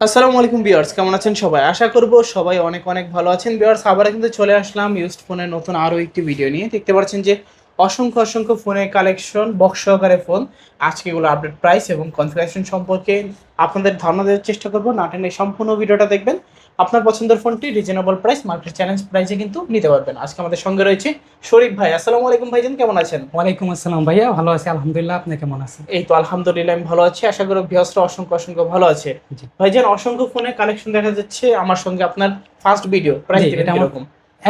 আসসালামু আলাইকুম বিয়ার্স কেমন আছেন সবাই? আশা করব সবাই অনেক অনেক ভালো আছেন। বিয়ার্স আবার কিন্তু চলে আসলাম ইউজড ফোনের নতুন আরও একটি ভিডিও নিয়ে। দেখতে পাচ্ছেন যে অসংখ্য অসংখ্য ফোনের কালেকশন বক্স সহকারে ফোন আজকে এগুলো আপডেট প্রাইস এবং কনফিগারেশন সম্পর্কে আপনাদের ধারণা দেওয়ার চেষ্টা করব। নাটেন এই সম্পূর্ণ ভিডিওটা দেখবেন। আপনার পছন্দের ফোনটি রিজনেবল প্রাইস মার্কেট চ্যালেঞ্জ প্রাইসে কিন্তু নিতে পারবেন। আজকে আমাদের সঙ্গে রয়েছে শরীফ ভাই। আসসালামু আলাইকুম ভাইজান কেমন আছেন? ওয়ালাইকুম আসসালাম ভাইয়া ভালো আছি আলহামদুলিল্লাহ। আপনি কেমন আছেন? এই তো আলহামদুলিল্লাহ আমি ভালো আছি। আশা করি ভিউয়ার্সরা অসংখ্য অসংখ্য ভালো আছে। ভাইজান অসংখ্য ফোনে কালেকশন দেখা যাচ্ছে আমার সঙ্গে আপনার ফার্স্ট ভিডিও প্রাইস এরকম এটা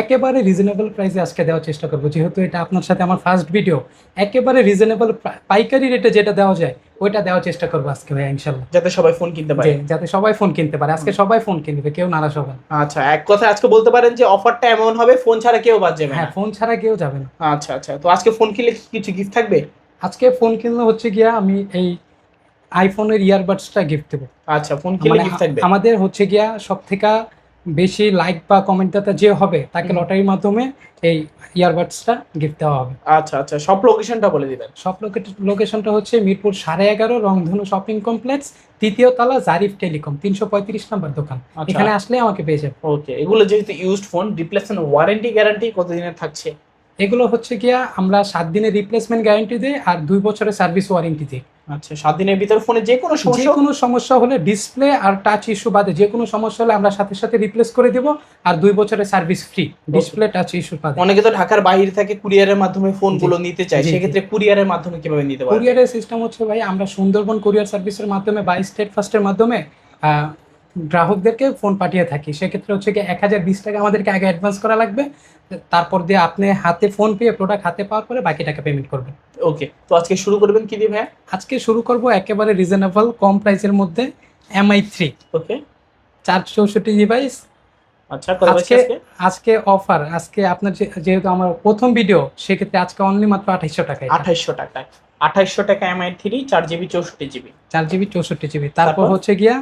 একেবারে রিজনেবল প্রাইসে আজকে দেওয়ার চেষ্টা করব। যেহেতু এটা আপনার সাথে আমার ফার্স্ট ভিডিও একেবারে রিজনেবল পাইকারি রেটে যেটা দেওয়া যায় ওইটা দেওয়ার চেষ্টা করব আজকে ভাইয়া ইনশাল্লাহ। যাতে সবাই ফোন কিনতে পারে। যাতে সবাই ফোন কিনতে পারে। আজকে সবাই ফোন কিনবে কেউ নারাজ হবে না। আচ্ছা এক কথা আজকে বলতে পারেন যে অফারটা এমন হবে ফোন ছাড়া কেউ বাদ যাবে হ্যাঁ ফোন ছাড়া কেউ যাবে না। আচ্ছা আচ্ছা তো আজকে ফোন কিনলে কিছু গিফট থাকবে? আজকে ফোন কিনলে হচ্ছে গিয়া আমি এই আইফোনের ইয়ারবাডসটা গিফট দেবো। আচ্ছা ফোন কিনলে মানে গিফট থাকবে? আমাদের হচ্ছে গিয়া সব থেকে বেশি লাইক বা কমেন্টটা যে হবে তাকে লটারির মাধ্যমে এই ইয়ারবাডসটা গিফট দেওয়া হবে। আচ্ছা আচ্ছা সব লোকেশনটা বলে দিবেন। সব লোকেশনটা হচ্ছে মিরপুর সাড়ে এগারো রংধনু শপিং কমপ্লেক্স তৃতীয় তলা জারিফ টেলিকম তিনশো পঁয়ত্রিশ নম্বর দোকান। আচ্ছা। এখানে আসলে আমাকে পেয়ে যাবে ওকে এগুলো যেহেতু used phone replacement warranty guarantee কতদিনের থাকছে? এগুলো হচ্ছে গিয়া আমরা সাত দিনের রিপ্লেসমেন্ট গ্যারান্টি দিই আর দুই বছরের সার্ভিস ওয়ারেন্টি দিই। আচ্ছা সাত দিনের ভিতর ফোনে যে কোনো যে সমস্যা কোনো সমস্যা হলে ডিসপ্লে আর টাচ ইস্যু বাদে যে কোনো সমস্যা হলে আমরা সাথে সাথে রিপ্লেস করে দিব আর দুই বছরের service free display touch issue বাদে। অনেকে তো ঢাকার বাইরে থেকে কুরিয়ারের মাধ্যমে ফোনগুলো নিতে চায়। সেক্ষেত্রে কুরিয়ারের মাধ্যমে কীভাবে নিতে পারবে? কুরিয়ারের সিস্টেম হচ্ছে ভাই আমরা সুন্দরবন কুরিয়ার সার্ভিসের মাধ্যমে বা স্টেট ফার্স্টের মাধ্যমে গ্রাহকদেরকে ফোন পাঠিয়ে থাকি। সেক্ষেত্রে হচ্ছে কি এক হাজার বিশ টাকা আমাদেরকে আগে অ্যাডভান্স করা লাগবে। তারপর দিয়ে আপনি হাতে ফোন পেয়ে প্রোডাক্ট হাতে পাওয়ার পরে বাকি টাকা পেমেন্ট করবেন। ওকে তো আজকে শুরু করবেন কি দিয়ে ভাইয়া? আজকে শুরু করব একেবারে রিজনেবল কম প্রাইসের মধ্যে এমআই থ্রি ওকে চার চৌষট্টি ডিভাইস আচ্ছা আজকে আজকে? অফার আজকে আপনার যেহেতু আমার প্রথম ভিডিও সেক্ষেত্রে আজকে অনলি মাত্র আঠাইশশো টাকা আঠাইশশো টাকায়। আঠাইশশো টাকা এমআই থ্রি চার জিবি চৌষট্টি জিবি চার জিবি চৌষট্টি জিবি তারপর? হচ্ছে গিয়া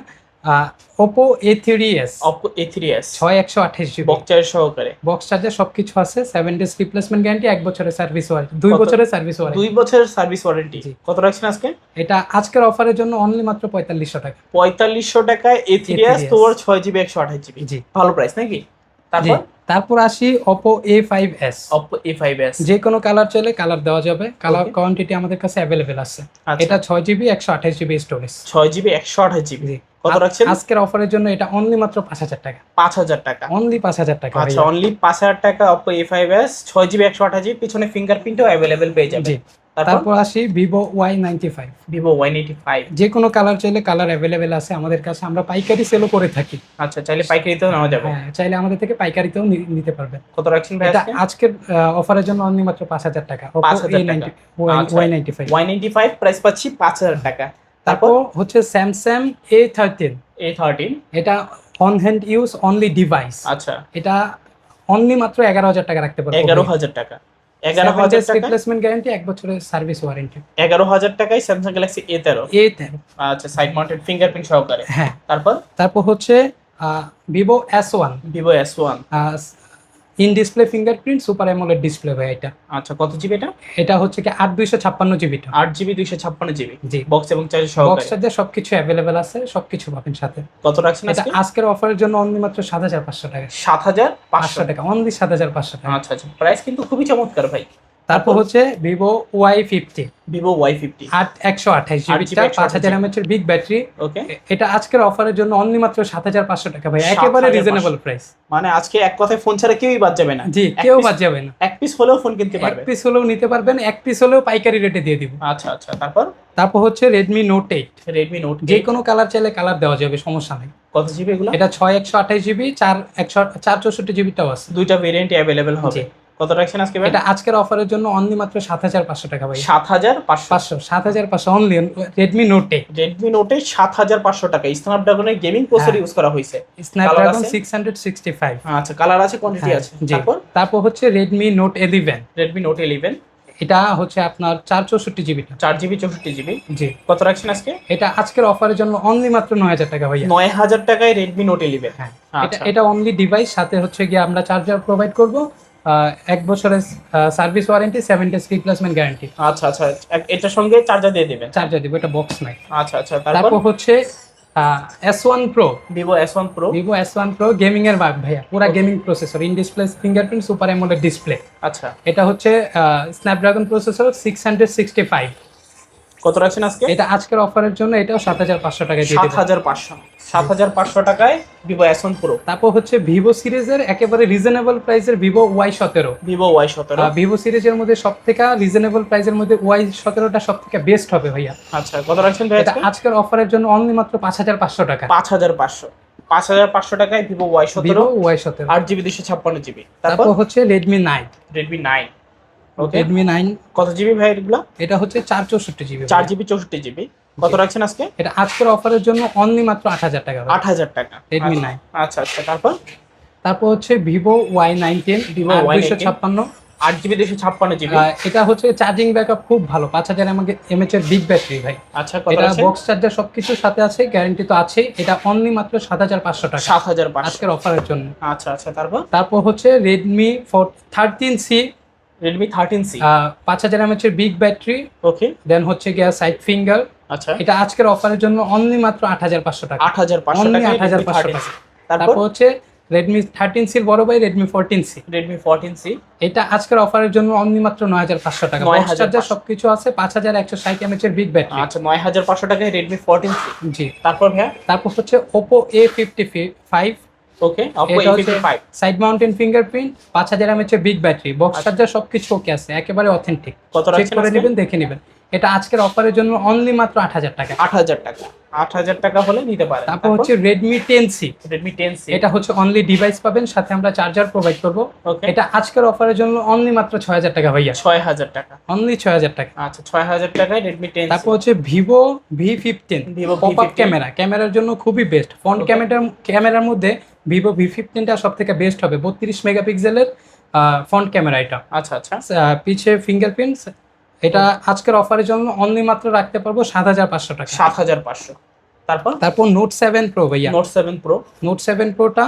Oppo A three S Oppo A three S ছয় একশো আঠাশ জিবি বক্সার সহকারে। বক্স চার্জার সবকিছু আছে সেভেন ডেজ রিপ্লেসমেন্ট গ্যারান্টি এক বছরের সার্ভিস ওয়ারেন্টি দুই বছরের সার্ভিস ওয়ারেন্টি দুই বছরের সার্ভিস ওয়ারেন্টি। কত রাখছেন আজকে? এটা আজকের অফারের জন্য অনলি মাত্র পঁয়তাল্লিশশো টাকা। পঁয়তাল্লিশশো টাকায় এ থ্রি এস তোর ছয় জিবি একশো আঠাশ জিবি জি। ভালো প্রাইস নাকি? তারপর? তারপর আসি Oppo A five S Oppo A five S যে কোনো কালার চাইলে কালার দেওয়া যাবে। কালার কোয়ান্টিটি আমাদের কাছে অ্যাভেলেবেল আছে। আচ্ছা। এটা ছয় জিবি একশো আঠাশ জিবি স্টোরেজ ছয় জিবি একশো আঠাশ জিবি জি। কত রাখছেন? আজকের অফারের জন্য এটা অনলি মাত্র পাঁচ হাজার টাকা। পাঁচ হাজার টাকা। অনলি পাঁচ হাজার টাকা আচ্ছা অনলি পাঁচ হাজার টাকা অপো এ ফাইভ এস ছয় জিবি একশো আঠাশ জিবি পিছনে ফিঙ্গারপ্রিন্টও অ্যাভেলেবেল পেয়ে যাবে তারপর? আসি Vivo Y ninety five Vivo one eighty five যে কোনো কালার চাইলে কালার অ্যাভেলেবেল আছে আমাদের কাছে আমরা পাইকারি সেলও করে থাকি। আচ্ছা চাইলে পাইকারিতেও নেওয়া যাবে। হ্যাঁ চাইলে আমাদের থেকে পাইকারিতেও নিতে পারবেন। কত রাখছেন ভাই আজকের অফারের জন্য অনলি মাত্র পাঁচ হাজার টাকা। 5,000। Y ninety five one eighty five price পাচ্ছি পাঁচ হাজার টাকা। তারপর? হচ্ছে Samsung A thirteen A thirteen এটা on hand use only device আচ্ছা। এটা অনলি মাত্র এগারো হাজার টাকা রাখতে পারব। এগারো হাজার টাকা। এগারো হাজার রিপ্লেসমেন্ট গ্যারান্টি এক বছরের সার্ভিস ওয়ারেন্টি এগারো হাজার টাকায় স্যামসাং গ্যালাক্সি এ তেরো এ তেরো আচ্ছা সাইড মাউন্টেড ফিঙ্গারপ্রিন্ট সহকারে। হ্যাঁ। তারপর? তারপর হচ্ছে Vivo S one Vivo S one in display fingerprint super AMOLED display ভাই এটা। আচ্ছা কত জিবি এটা? এটা হচ্ছে কি আট দুইশো ছাপ্পান্ন জিবিটা আট জিবি দুইশো ছাপ্পান্ন জিবি জি। বক্স এবং চার্জ বক্স সহকারে চার্জার সবকিছু অ্যাভেলেবেল আছে সবকিছু পাবেন সাথে। কত রাখছেন এটা আজকের অফারের জন্য অনলি মাত্র সাত হাজার পাঁচশো টাকা। সাত হাজার পাঁচশো? টাকা অনলি সাত হাজার পাঁচশো টাকা। আচ্ছা আচ্ছা। প্রাইস কিন্তু খুবই চমৎকার ভাই। তারপর হচ্ছে Vivo Y fifty Vivo Y fifty আট একশো আঠাশ আট জিবি GB, পাঁচ হাজার এমএচ এর বিগ ব্যাটারি ওকে এটা আজকের অফারের জন্য অনলি মাত্র সাত হাজার পাঁচশো টাকা ভাই। একেবারে রিজনেবল প্রাইস মানে আজকে এক কথায় ফোন ছাড়া কেউই বাদ যাবে না। জি কেউ বাদ যাবে না। এক পিস হলেও ফোন কিনতে এক পিস হলেও নিতে পারবেন এক পিস হলেও পাইকারি রেটে দিয়ে দিব। আচ্ছা আচ্ছা তারপর? তারপর হচ্ছে Redmi Note eight Redmi Note যে কোনো কালার চাইলে কালার দেওয়া যাবে সমস্যা নেই। কত জিবি এগুলো? এটা ছয় একশো আঠাশ জিবি চার একশো চার চৌষট্টি জিবিটাও আছে। দুইটা ভেরিয়েন্ট অ্যাভেলেবেল হবে। কত রাখছেন আজকে ভাই? এটা আজকের অফারের জন্য অনলি মাত্র সাত হাজার পাঁচশো টাকা ভাই। সাত হাজার পাঁচশো। পাঁচশো সাত হাজার পাঁচশো অনলি রেডমি নোটে সাত হাজার পাঁচশো টাকা। স্ন্যাপড্রাগনের গেমিং প্রসেসর হ্যাঁ। ইউজ করা হয়েছে। স্ন্যাপড্রাগন আছে? সিক্স হান্ড্রেড সিক্সটি ফাইভ আচ্ছা কালার আছে কোয়ান্টিটি আছে। তারপর? তারপর হচ্ছে Redmi Note eleven Redmi Note eleven এটা হচ্ছে আপনার চার চৌষট্টি জিবিটা চার জিবি চৌষট্টি জিবি জি। কত রাখছেন আজকে? এটা আজকের অফারের জন্য অনলি মাত্র নয় হাজার টাকা ভাইয়া। নয় হাজার টাকায় রেডমি নোট ইলেভেন হ্যাঁ। এটা আচ্ছা। এটা অনলি ডিভাইস সাথে হচ্ছে গিয়ে আমরা চার্জার প্রোভাইড করব। এক বছরের service warranty seven days replacement guarantee আচ্ছা আচ্ছা এটার সঙ্গে চার্জার দিয়ে দেবেন? চার্জার দিব এটা বক্স নাই। আচ্ছা আচ্ছা তারপর? হচ্ছে S one Pro Vivo S one Pro Vivo S one Pro gaming এর বাগ ভাইয়া পুরা gaming processor in display fingerprint super AMOLED display আচ্ছা। এটা হচ্ছে Snapdragon processor six hundred sixty five কত রাখছেন আজকে? এটা আজকের অফারের জন্য এটাও সাত হাজার পাঁচশো টাকা দিয়ে সাত হাজার পাঁচশো। সাত হাজার পাঁচশো টাকায় ভিভো এস প্রো তারপর হচ্ছে ভিভো সিরিজের একেবারে রিজনেবল প্রাইসের ভিভো ওয়াই সতেরো। ভিভো ওয়াই সতেরো। ভিভো সিরিজের মধ্যে সব থেকে রিজনেবল প্রাইসের মধ্যে ওয়াই সতেরোটা সব থেকে বেস্ট হবে ভাইয়া। আচ্ছা কত রাখছেন ভাই এটা আজকের অফারের জন্য অনলি মাত্র পাঁচ হাজার পাঁচশো টাকা। পাঁচ হাজার পাঁচশো। পাঁচ হাজার পাঁচশো টাকায় ভিভো ওয়াই সতেরো ওয়াই সতেরো। আট জিবি দুশো ছাপ্পান্ন জিবি। তারপর হচ্ছে Redmi nine Redmi nine Redmi nine কত জিবি ভাই এগুলো? এটা হচ্ছে চার চৌষট্টি জিবি চার জিবি চৌষট্টি জিবি কত রাখছেন আজকে? এটা আজকের অফারের জন্য অনলি মাত্র আট হাজার টাকা আট হাজার টাকা। Redmi আচ্ছা, 9 আচ্ছা আচ্ছা তারপর? তারপর হচ্ছে ভিভো ওয়াই নাইনটিন Vivo দুইশো Y19 ছাপ্পান্ন। আট জিবি দুশো ছাপ্পান্ন জিবি এটা হচ্ছে চার্জিং ব্যাকআপ খুব ভালো। পাঁচ হাজার এমএচ এর বিগ ব্যাটারি ভাই। আচ্ছা এটা বক্স চার্জার সবকিছুর সাথে আছে গ্যারান্টি তো আছেই। এটা অনলি মাত্র সাত হাজার পাঁচশো টাকা সাত হাজার পাঁচশো। আজকের অফারের জন্য। আচ্ছা আচ্ছা তারপর? তারপর হচ্ছে Redmi four thirteen C Redmi thirteen C পাঁচ হাজার এমএচ এর বিগ ব্যাটারি ওকে দেন হচ্ছে গিয়া সাইড ফিঙ্গার আচ্ছা। এটা আজকের অফারের জন্য অনলি মাত্র আট হাজার পাঁচশো টাকা। আট হাজার পাঁচশো Only টাকা 8,500 থার্টিন টাকা। তারপর? হচ্ছে রেডমি থার্টিন সির বড় ভাই Redmi fourteen C Redmi fourteen C এটা আজকের অফারের জন্য অনলি মাত্র নয় হাজার পাঁচশো টাকা। 9,500 বক্স চার্জার সবকিছু আছে পাঁচ হাজার একশো ষাট এমএচ এর বিগ ব্যাটারি আচ্ছা নয় হাজার পাঁচশো টাকায় রেডমি ফোরটিন সি জি। তারপর ভাইয়া? তারপর হচ্ছে Oppo A fifty five okay Oppo side mounted fingerprint এর বিগ ব্যাটারি বক্স চার্জার সবকিছু ওকে আছে একেবারে অথেন্টিক কত চেক করে? নেবেন দেখে নেবেন। এটা আজকের অফারের জন্য অনলি মাত্র আট হাজার টাকা। আট হাজার টাকা। টাকা হলে নিতে পারেন। তারপর হচ্ছে এটা হচ্ছে অনলি ডিভাইস পাবেন সাথে আমরা চার্জার প্রোভাইড করব। এটা আজকের অফারের জন্য অনলি মাত্র ছয় হাজার টাকা ভাইয়া ছয় হাজার টাকা। অনলি ছয় হাজার টাকা। আচ্ছা ছয় হাজার টাকায় রেডমি টেন তারপর হচ্ছে Vivo পপ আপ ক্যামেরা ক্যামেরার জন্য খুবই বেস্ট ফ্রন্ট ক্যামেরার মধ্যে ভিভো ভি ফিফটিনটা সব থেকে বেস্ট হবে বত্রিশ মেগাপিক্সেলের ফ্রন্ট ক্যামেরা এটা। আচ্ছা আচ্ছা। আহ, পিছে ফিঙ্গারপ্রিন্টস এটা আজকের অফারের জন্য অনলি মাত্র রাখতে পারব সাত হাজার পাঁচশো টাকা। সাত হাজার পাঁচশো। তারপর? তারপর নোট সেভেন প্রো ভাইয়া। Note seven Pro Note seven প্রোটা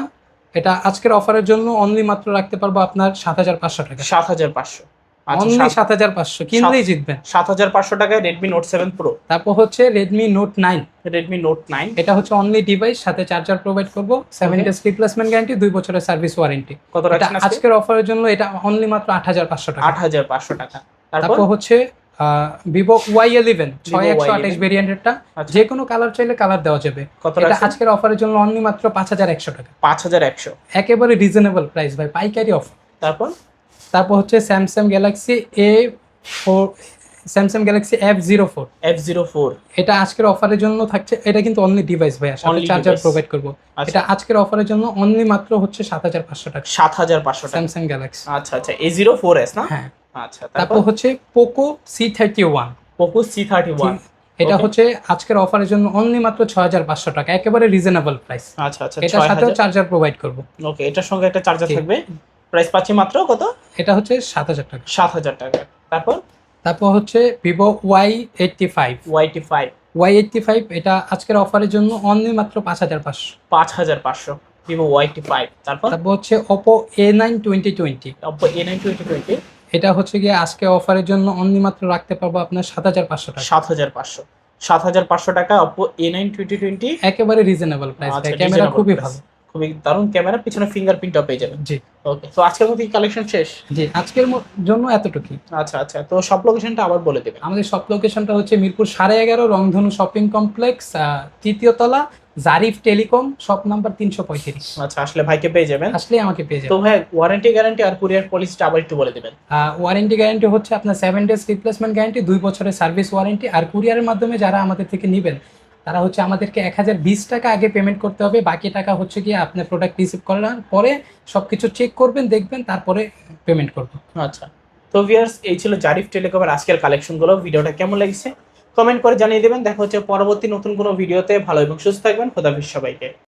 এটা আজকের অফারের জন্য অনলি মাত্র রাখতে পারব আপনার সাত হাজার পাঁচশো টাকা। সাত হাজার পাঁচশো। অনলি আচ্ছা সাত হাজার পাঁচশো কিনলেই জিতবেন। সাত হাজার পাঁচশো টাকায় রেডমি নোট সেভেন প্রো তারপর হচ্ছে Redmi Note nine Redmi Note nine এটা হচ্ছে অনলি ডিভাইস সাথে চার্জার প্রোভাইড করব সেভেন. ডেজ রিপ্লেসমেন্ট গ্যারান্টি দুই বছরের সার্ভিস ওয়ারেন্টি কত আজকের অফারের জন্য এটা অনলি মাত্র আট হাজার পাঁচশো টাকা। আট হাজার পাঁচশো টাকা। তারপর? হচ্ছে ভিভো ওয়াই ইলেভেন ছয় একশো আঠাশ ভেরিয়েন্টেরটা। যে কোনো কালার চাইলে কালার দেওয়া যাবে। কত এটা আজকের অফারের জন্য অনলি মাত্র পাঁচ হাজার একশো টাকা। পাঁচ হাজার একশো। একেবারে রিজনেবল প্রাইস ভাই পাইকারি অফার তারপর? তারপর হচ্ছে Samsung Galaxy A four Samsung Galaxy F zero four F zero four এটা আজকের অফারের জন্য থাকছে এটা কিন্তু অনলি ডিভাইস ভাই সাথে চার্জার প্রোভাইড করব। আচ্ছা। এটা আজকের অফারের জন্য অনলি মাত্র হচ্ছে সাত হাজার পাঁচশো টাকা। সাত হাজার পাঁচশো স্যামসাং গ্যালাক্সি আচ্ছা আচ্ছা এ জিরো ফোর এস না? হ্যাঁ। আচ্ছা তারপর? হচ্ছে Poco C thirty one Poco C thirty one এটা হচ্ছে আজকের অফারের জন্য অনলি মাত্র ছয় হাজার পাঁচশো টাকা একেবারে রিজনেবল প্রাইস আচ্ছা আচ্ছা এটার সাথেও চার্জার প্রোভাইড করব। ওকে এটার সঙ্গে একটা চার্জার থাকবে? প্রাইস পাচ্ছি মাত্র কত? এটা হচ্ছে সাত হাজার টাকা। সাত হাজার টাকা। তারপর? তারপর হচ্ছে Vivo Y eighty five Y T five Y eighty five এটা আজকের অফারের জন্য অনলি মাত্র পাঁচ হাজার পাঁচশো। পাঁচ হাজার পাঁচশো। ভিভো ওয়াইটি ফাইভ তারপর? তারপর হচ্ছে Oppo A nine twenty twenty Oppo A nine twenty twenty এটা হচ্ছে গিয়ে আজকে অফারের জন্য অনলি মাত্র রাখতে পারব আপনার সাত হাজার পাঁচশো টাকা। সাত হাজার পাঁচশো। সাত হাজার পাঁচশো টাকা Oppo A nine twenty twenty একেবারে রিজনেবল প্রাইস ক্যামেরা খুবই ভালো। খুবই দারুণ ক্যামেরা পিছনে ফিঙ্গারপ্রিন্টও পেয়ে যাবেন জি। ওকে তো আজকের মতো কালেকশন শেষ? জি আজকের জন্য এতটুকুই। আচ্ছা আচ্ছা তো সব লোকেশনটা আবার বলে দেবেন আমাদের সব লোকেশনটা হচ্ছে মিরপুর সাড়ে এগারো রংধনু শপিং কমপ্লেক্স তৃতীয় তলা জারিফ টেলিকম শপ নাম্বার তিনশো পঁয়ত্রিশ। আচ্ছা আসলে ভাইকে পেয়ে যাবেন। আসলে আমাকে পেয়ে যাবেন। তো ভাই ওয়ারেন্টি গ্যারান্টি আর কুরিয়ার পলিসিটা আবার একটু বলে দেবেন। ওয়ারেন্টি গ্যারান্টি হচ্ছে আপনার সেভেন ডেজ রিপ্লেসমেন্ট গ্যারান্টি দুই বছরের সার্ভিস ওয়ারেন্টি আর কুরিয়ারের মাধ্যমে যারা আমাদের থেকে নেবেন তারা হচ্ছে আমাদেরকে এক হাজার বিশ টাকা আগে পেমেন্ট করতে হবে। বাকি টাকা হচ্ছে গিয়ে আপনার প্রোডাক্ট রিসিভ করার পরে সব কিছু চেক করবেন, দেখবেন, তারপরে পেমেন্ট করবেন আচ্ছা। তো ভিয়ার্স এই ছিল জারিফ টেলিকমের আজকের কালেকশনগুলো ভিডিওটা কেমন লাগছে? কমেন্ট করে জানিয়ে দেবেন। দেখা হচ্ছে পরবর্তী নতুন কোনো ভিডিওতে ভালো এবং সুস্থ থাকবেন। খোদাফিস সবাইকে।